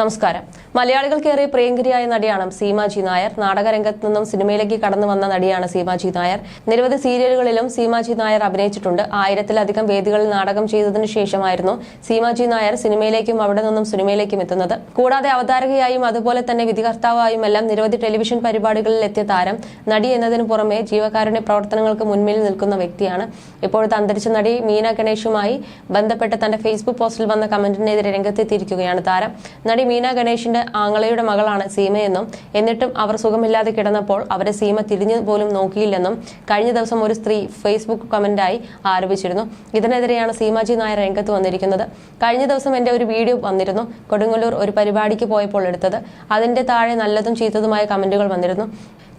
നമസ്കാരം. മലയാളികൾക്കേറെ പ്രിയങ്കരിയായ നടിയാണ് സീമാജി നായർ. നാടകരംഗത്ത് നിന്നും സിനിമയിലേക്ക് കടന്നു വന്ന നടിയാണ് സീമാജി നായർ. നിരവധി സീരിയലുകളിലും സീമാജി നായർ അഭിനയിച്ചിട്ടുണ്ട്. ആയിരത്തിലധികം വേദികളിൽ നാടകം ചെയ്തതിനു ശേഷമായിരുന്നു സീമാജി നായർ സിനിമയിലേക്കും അവിടെ നിന്നും സിനിമയിലേക്കും എത്തുന്നത്. കൂടാതെ അവതാരകയായും അതുപോലെ തന്നെ വിധികർത്താവായും എല്ലാം നിരവധി ടെലിവിഷൻ പരിപാടികളിൽ എത്തിയ താരം നടി എന്നതിനു പുറമെ ജീവകാരുണ്യ പ്രവർത്തനങ്ങൾക്ക് മുൻപിൽ നിൽക്കുന്ന വ്യക്തിയാണ്. ഇപ്പോഴത്തെ അന്തരിച്ച നടി മീന ഗണേഷുമായി ബന്ധപ്പെട്ട് തന്റെ ഫേസ്ബുക്ക് പോസ്റ്റിൽ വന്ന കമന്റിനെതിരെ രംഗത്തെത്തിയിരിക്കുകയാണ് താരം. നടി മീന ഗണേഷിന്റെ ആങ്ങളയുടെ മകളാണ് സീമയെന്നും എന്നിട്ടും അവർ സുഖമില്ലാതെ കിടന്നപ്പോൾ അവരെ സീമ തിരിഞ്ഞു പോലും നോക്കിയില്ലെന്നും കഴിഞ്ഞ ദിവസം ഒരു സ്ത്രീ ഫേസ്ബുക്ക് കമന്റായി ആരോപിച്ചിരുന്നു. ഇതിനെതിരെയാണ് സീമാജി നായർ രംഗത്ത് വന്നിരിക്കുന്നത്. കഴിഞ്ഞ ദിവസം എന്റെ ഒരു വീഡിയോ വന്നിരുന്നു. കൊടുങ്ങല്ലൂർ ഒരു പരിപാടിക്ക് പോയപ്പോൾ എടുത്തത്. അതിന്റെ താഴെ നല്ലതും ചീത്തതുമായ കമന്റുകൾ വന്നിരുന്നു.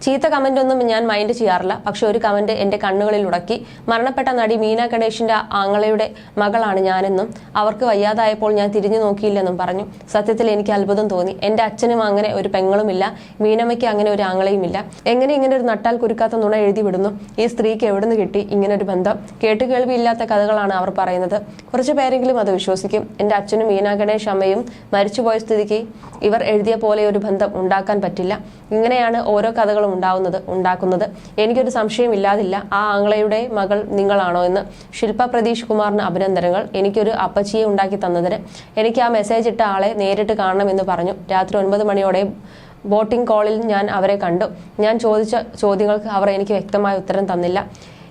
ചീത്ത കമന്റ് ഒന്നും ഞാൻ മൈൻഡ് ചെയ്യാറില്ല. പക്ഷെ ഒരു കമന്റ് എന്റെ കണ്ണുകളിൽ ഉടക്കി. മരണപ്പെട്ട നടി മീന ഗണേഷിന്റെ ആങ്ങളയുടെ മകളാണ് ഞാനെന്നും അവർക്ക് വയ്യാതായപ്പോൾ ഞാൻ തിരിഞ്ഞു നോക്കിയില്ലെന്നും പറഞ്ഞു. സത്യത്തിൽ എനിക്ക് അത്ഭുതം തോന്നി. എന്റെ അച്ഛനും അങ്ങനെ ഒരു പെങ്ങളുമില്ല. മീനമ്മയ്ക്ക് അങ്ങനെ ഒരു ആങ്ങളെയുമില്ല. എങ്ങനെ ഇങ്ങനെ ഒരു നട്ടാൽ കുരുക്കാത്ത നുണ എഴുതി വിടുന്നു? ഈ സ്ത്രീക്ക് എവിടുന്ന് കിട്ടി ഇങ്ങനെ ഒരു ബന്ധം? കേട്ടുകേൾവിയില്ലാത്ത കഥകളാണ് അവർ പറയുന്നത്. കുറച്ചു പേരെങ്കിലും അത് വിശ്വസിക്കും. എന്റെ അച്ഛനും മീന ഗണേഷ് അമ്മയും മരിച്ചുപോയ സ്ഥിതിക്ക് ഇവർ എഴുതിയ പോലെ ഒരു ബന്ധം ഉണ്ടാക്കാൻ പറ്റില്ല. ഇങ്ങനെയാണ് ഓരോ കഥകളും ഉണ്ടാവുന്നത് ഉണ്ടാക്കുന്നത്. എനിക്കൊരു സംശയം ഇല്ലാതില്ല. ആ ആംഗ്ലയുടെ മകൾ നിങ്ങളാണോ എന്ന്. ശില്പ പ്രതീഷ് കുമാറിന് അഭിനന്ദനങ്ങൾ. എനിക്കൊരു അപ്പച്ചിയെ ഉണ്ടാക്കി തന്നതിന്. എനിക്ക് ആ മെസ്സേജ് ഇട്ട ആളെ നേരിട്ട് കാണണമെന്ന് പറഞ്ഞു. രാത്രി ഒൻപത് മണിയോടെ ബോട്ടിംഗ് കോളിൽ ഞാൻ അവരെ കണ്ടു. ഞാൻ ചോദിച്ച ചോദ്യങ്ങൾക്ക് അവർ എനിക്ക് വ്യക്തമായ ഉത്തരം തന്നില്ല.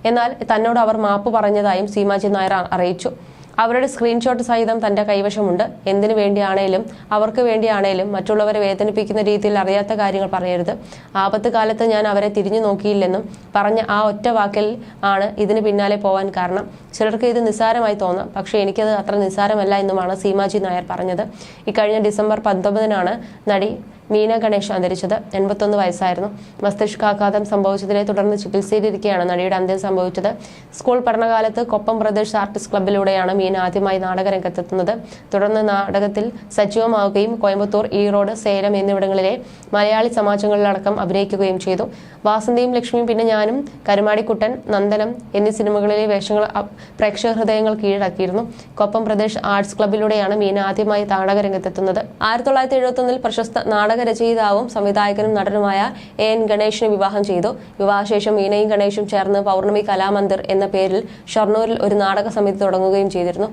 എന്നാൽ തന്നോട് അവർ മാപ്പ് പറഞ്ഞതായും സീമാജി നായർ അറിയിച്ചു. അവരുടെ സ്ക്രീൻഷോട്ട് സഹിതം തന്റെ കൈവശമുണ്ട്. എന്തിനു വേണ്ടിയാണേലും അവർക്ക് വേണ്ടിയാണേലും മറ്റുള്ളവരെ വേദനിപ്പിക്കുന്ന രീതിയിൽ അറിയാത്ത കാര്യങ്ങൾ പറയരുത്. ആപത്ത് കാലത്ത് ഞാൻ അവരെ തിരിഞ്ഞു നോക്കിയില്ലെന്നും പറഞ്ഞ ആ ഒറ്റ വാക്കിൽ ആണ് ഇതിന് പിന്നാലെ പോവാൻ കാരണം. ചിലർക്ക് ഇത് നിസ്സാരമായി തോന്നാം. പക്ഷേ എനിക്കത് അത്ര നിസ്സാരമല്ല എന്നുമാണ് സീമാജി നായർ പറഞ്ഞത്. ഇക്കഴിഞ്ഞ ഡിസംബർ പത്തൊമ്പതിനാണ് നടി മീന ഗണേഷ് അന്തരിച്ചത് എൺപത്തൊന്ന് വയസ്സായിരുന്നു. മസ്തിഷ്കാഘാതം സംഭവിച്ചതിനെ തുടർന്ന് ചികിത്സയിലിരിക്കെയാണ് നടിയുടെ അന്ത്യം സംഭവിച്ചത്. സ്കൂൾ പഠനകാലത്ത് കൊപ്പം ബ്രദേഴ്സ് ആർട്ടിസ്റ്റ് ക്ലബ്ബിലൂടെയാണ് മീന ആദ്യമായി നാടകരംഗത്തെത്തുന്നത്. തുടർന്ന് നാടകത്തിൽ സജീവമാവുകയും കോയമ്പത്തൂർ ഈറോഡ് സേലം എന്നിവിടങ്ങളിലെ മലയാളി സമാജങ്ങളിലടക്കം അഭിനയിക്കുകയും ചെയ്തു. വാസന്തിയും ലക്ഷ്മിയും പിന്നെ ഞാനും കരുമാടിക്കുട്ടൻ നന്ദനം എന്നീ സിനിമകളിലെ വേഷങ്ങൾ പ്രേക്ഷക ഹൃദയങ്ങൾ കീഴടക്കിയിരുന്നു. കൊപ്പം പ്രദേശ് ആർട്സ് ക്ലബ്ബിലൂടെയാണ് മീന ആദ്യമായി നാടകരംഗത്തെത്തുന്നത്. ആയിരത്തി തൊള്ളായിരത്തി എഴുപത്തൊന്നിൽ പ്രശസ്ത നാടക രചയിതാവും സംവിധായകനും നടനുമായ എ എൻ ഗണേഷിനെ വിവാഹം ചെയ്തു. വിവാഹശേഷം മീനയും ഗണേഷും ചേർന്ന് പൗർണമി കലാമന്ദിർ എന്ന പേരിൽ ഷൊർണൂരിൽ ഒരു നാടക സമിതി തുടങ്ങുകയും ചെയ്തിരുന്നു.